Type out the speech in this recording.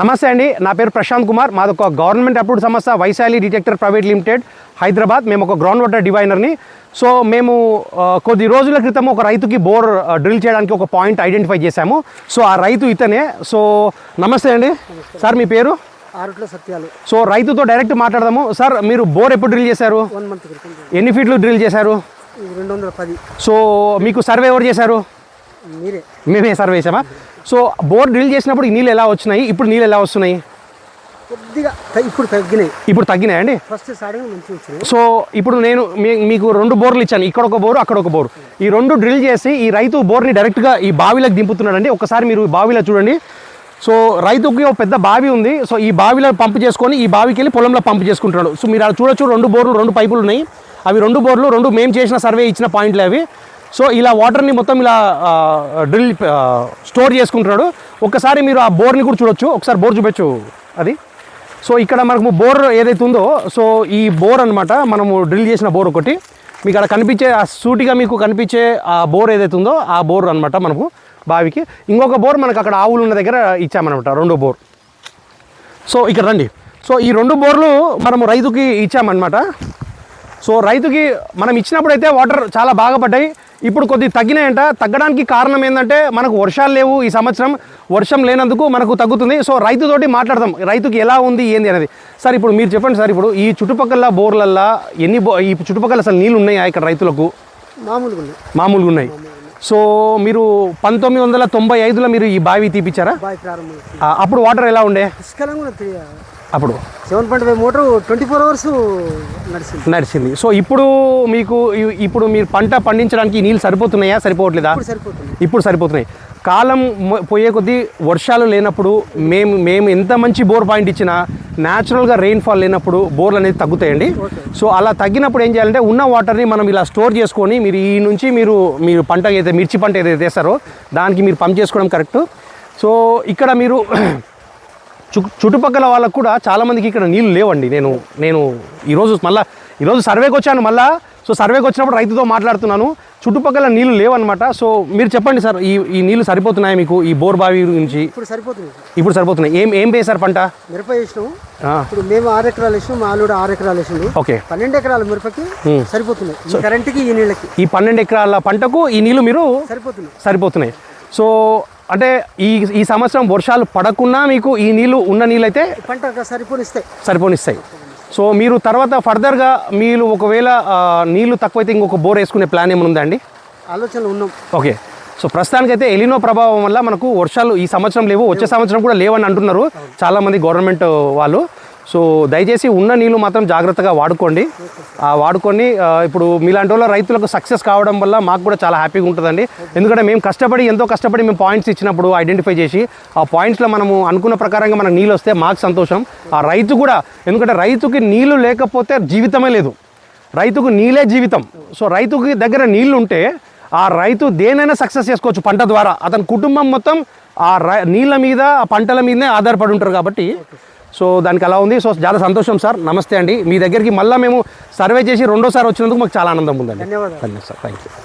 నమస్తే అండి. నా పేరు ప్రశాంత్ కుమార్. మాది ఒక గవర్నమెంట్ అప్రూవ్డ్ సంస్థ Vaishali detector private limited Hyderabad. మేము ఒక గ్రౌండ్ వాటర్ డివైనర్ని. సో మేము కొద్ది రోజుల క్రితం ఒక రైతుకి బోర్ డ్రిల్ చేయడానికి ఒక పాయింట్ ఐడెంటిఫై చేశాము. సో ఆ రైతు ఇతనే. సో నమస్తే అండి. సార్ మీ పేరు? ఆరుట్ల సత్యాలు. సో రైతుతో డైరెక్ట్ మాట్లాడదాము. సార్ మీరు బోర్ ఎప్పుడు డ్రిల్ చేశారు? వన్ మంత్ క్రితం. ఎన్ని ఫీట్లు డ్రిల్ చేశారు? రెండు వందల పది. సో మీకు సర్వే ఎవరు చేశారు? మీరే. మేమే సర్వే చేసామా సో బోర్ డ్రిల్ చేసినప్పుడు ఈ నీళ్ళు ఎలా వచ్చినాయి? ఇప్పుడు నీళ్ళు ఎలా వస్తున్నాయి? కొద్దిగా ఇప్పుడు తగ్గినాయి. ఇప్పుడు తగ్గినాయండి ఫస్ట్ స్టార్టింగ్ మంచిగా వచ్చినాయి. సో ఇప్పుడు నేను మీకు రెండు బోర్లు ఇచ్చాను. ఇక్కడ ఒక బోరు అక్కడ ఒక బోరు. ఈ రెండు డ్రిల్ చేసి ఈ రైతు బోర్ని డైరెక్ట్గా ఈ బావిలోకి దింపుతున్నాడండి. ఒకసారి మీరు బావిలో చూడండి. సో రైతుకి ఒక పెద్ద బావి ఉంది. సో ఈ బావిలో పంపు చేసుకొని ఈ బావికి వెళ్ళి పొలంలో పంపు చేసుకుంటున్నాడు. సో మీరు అలా చూడొచ్చు రెండు బోర్లు రెండు పైపులు ఉన్నాయి. అవి రెండు బోర్లు రెండు మేము చేసిన సర్వే ఇచ్చిన పాయింట్లే అవి. సో ఇలా వాటర్ని మొత్తం ఇలా డ్రిల్ స్టోర్ చేసుకుంటున్నాడు. ఒక్కసారి మీరు ఆ బోర్ని కూడా చూడొచ్చు. ఒకసారి బోర్ చూపించు అది. సో ఇక్కడ మనకు బోర్ ఏదైతే ఉందో సో ఈ బోర్ అన్నమాట మనము డ్రిల్ చేసిన బోర్ ఒకటి. మీకు అక్కడ కనిపించే ఆ సూటిగా మీకు కనిపించే ఆ బోర్ ఏదైతే ఉందో ఆ బోర్ అనమాట మనకు బావికి. ఇంకొక బోర్ మనకు అక్కడ ఆవులు ఉన్న దగ్గర ఇచ్చామన్నమాట రెండో బోర్. సో ఇక్కడ రండి. సో ఈ రెండు బోర్లు మనము రైతుకి ఇచ్చామన్నమాట. సో రైతుకి మనం ఇచ్చినప్పుడు అయితే వాటర్ చాలా బాగా పడ్డాయి. ఇప్పుడు కొద్ది తగ్గినాయంట. తగ్గడానికి కారణం ఏంటంటే మనకు వర్షాలు లేవు ఈ సంవత్సరం. వర్షం లేనందుకు మనకు తగ్గుతుంది. సో రైతుతోటి మాట్లాడదాం. రైతుకి ఎలా ఉంది ఏంది అనేది. సార్ ఇప్పుడు మీరు చెప్పండి సార్ ఇప్పుడు ఈ చుట్టుపక్కల బోర్లల్లో ఎన్ని బో ఈ చుట్టుపక్కల అసలు నీళ్ళు ఉన్నాయా ఇక్కడ రైతులకు? మామూలుగా ఉన్నాయి. మామూలుగా ఉన్నాయి. సో మీరు పంతొమ్మిది వందల తొంభై ఐదులో మీరు ఈ బావి తీపిచ్చారా? అప్పుడు వాటర్ ఎలా ఉండే? అప్పుడు seven point five motor twenty four hours నడిచింది. నడిచింది. సో ఇప్పుడు మీకు ఇప్పుడు మీరు పంట పండించడానికి నీళ్ళు సరిపోతున్నాయా? సరిపోవట్లేదా? ఇప్పుడు సరిపోతుంది ఇప్పుడు సరిపోతున్నాయి. కాలం పోయే కొద్దీ వర్షాలు లేనప్పుడు మేము మేము ఎంత మంచి బోర్ పాయింట్ ఇచ్చినా న్యాచురల్గా రెయిన్ఫాల్ లేనప్పుడు బోర్లు అనేది తగ్గుతాయండి. సో అలా తగ్గినప్పుడు ఏం చేయాలంటే ఉన్న వాటర్ని మనం ఇలా స్టోర్ చేసుకొని మీరు ఈ నుంచి మీరు మీరు పంట ఏదైతే మిర్చి పంట ఏదైతే వేస్తారో దానికి మీరు పంప్ చేసుకోవడం కరెక్ట్. సో ఇక్కడ మీరు చుట్టుపక్కల వాళ్ళకు కూడా చాలామందికి ఇక్కడ నీళ్ళు లేవండి. నేను నేను ఈరోజు మళ్ళా ఈరోజు సర్వేకి వచ్చాను మళ్ళా. సో సర్వేకి వచ్చినప్పుడు రైతుతో మాట్లాడుతున్నాను. చుట్టుపక్కల నీళ్ళు లేవన్నమాట. సో మీరు చెప్పండి సార్ ఈ ఈ నీళ్ళు సరిపోతున్నాయి మీకు? ఈ బోర్ బావి నుంచి ఇప్పుడు సరిపోతుంది ఇప్పుడు సరిపోతున్నాయి. ఏం ఏం వేశారు పంట? మిరప వేసినాం ఇప్పుడు మేము ఆరు ఎకరాలు వేసినాం మా ఆలుడు ఆరు ఎకరాలు వేసిండు ఓకే. పన్నెండు ఎకరాల మిరపకి సరిపోతున్నాయి. కరెంట్కి ఈ నీళ్ళకి. ఈ పన్నెండు ఎకరాల పంటకు ఈ నీళ్ళు మీరు సరిపోతున్నాయి. సరిపోతున్నాయి. సో అంటే ఈ ఈ సంవత్సరం వర్షాలు పడకున్నా మీకు ఈ నీళ్ళు ఉన్న నీళ్ళు అయితే పంట సరిపోనిస్తాయి. సరిపోనిస్తాయి సో మీరు తర్వాత ఫర్దర్గా మీరు ఒకవేళ నీళ్ళు తక్కువైతే ఇంకొక బోర్ వేసుకునే ప్లాన్ ఏమైనా ఉందా అండి? ఆలోచనలు ఉన్నాం. ఓకే. సో ప్రస్తుతానికైతే ఎలినో ప్రభావం వల్ల మనకు వర్షాలు ఈ సంవత్సరం లేవు వచ్చే సంవత్సరం కూడా లేవని అంటున్నారు చాలామంది గవర్నమెంట్ వాళ్ళు. సో దయచేసి ఉన్న నీళ్ళు మాత్రం జాగ్రత్తగా వాడుకోండి. వాడుకొని ఇప్పుడు మీలాంటి వాళ్ళ రైతులకు సక్సెస్ కావడం వల్ల మాకు కూడా చాలా హ్యాపీగా ఉంటుందండి. ఎందుకంటే మేము కష్టపడి ఎంతో కష్టపడి మేము పాయింట్స్ ఇచ్చినప్పుడు ఐడెంటిఫై చేసి ఆ పాయింట్స్లో మనము అనుకున్న ప్రకారంగా మనకు నీళ్ళు వస్తే మాకు సంతోషం. ఆ రైతు కూడా ఎందుకంటే రైతుకి నీళ్ళు లేకపోతే జీవితమే లేదు. రైతుకు నీళ్ళే జీవితం. సో రైతుకి దగ్గర నీళ్ళు ఉంటే ఆ రైతు దేనైనా సక్సెస్ చేసుకోవచ్చు పంట ద్వారా. అతని కుటుంబం మొత్తం ఆ రై నీళ్ళ మీద ఆ పంటల మీదనే ఆధారపడి ఉంటారు కాబట్టి సో దానికి అలా ఉంది. సో చాలా సంతోషం సార్. నమస్తే అండి. మీ దగ్గరికి మళ్ళీ మేము సర్వే చేసి రెండోసారి వచ్చినందుకు మాకు చాలా ఆనందం ఉందండి. ధన్యవాదాలు. సార్. Thank you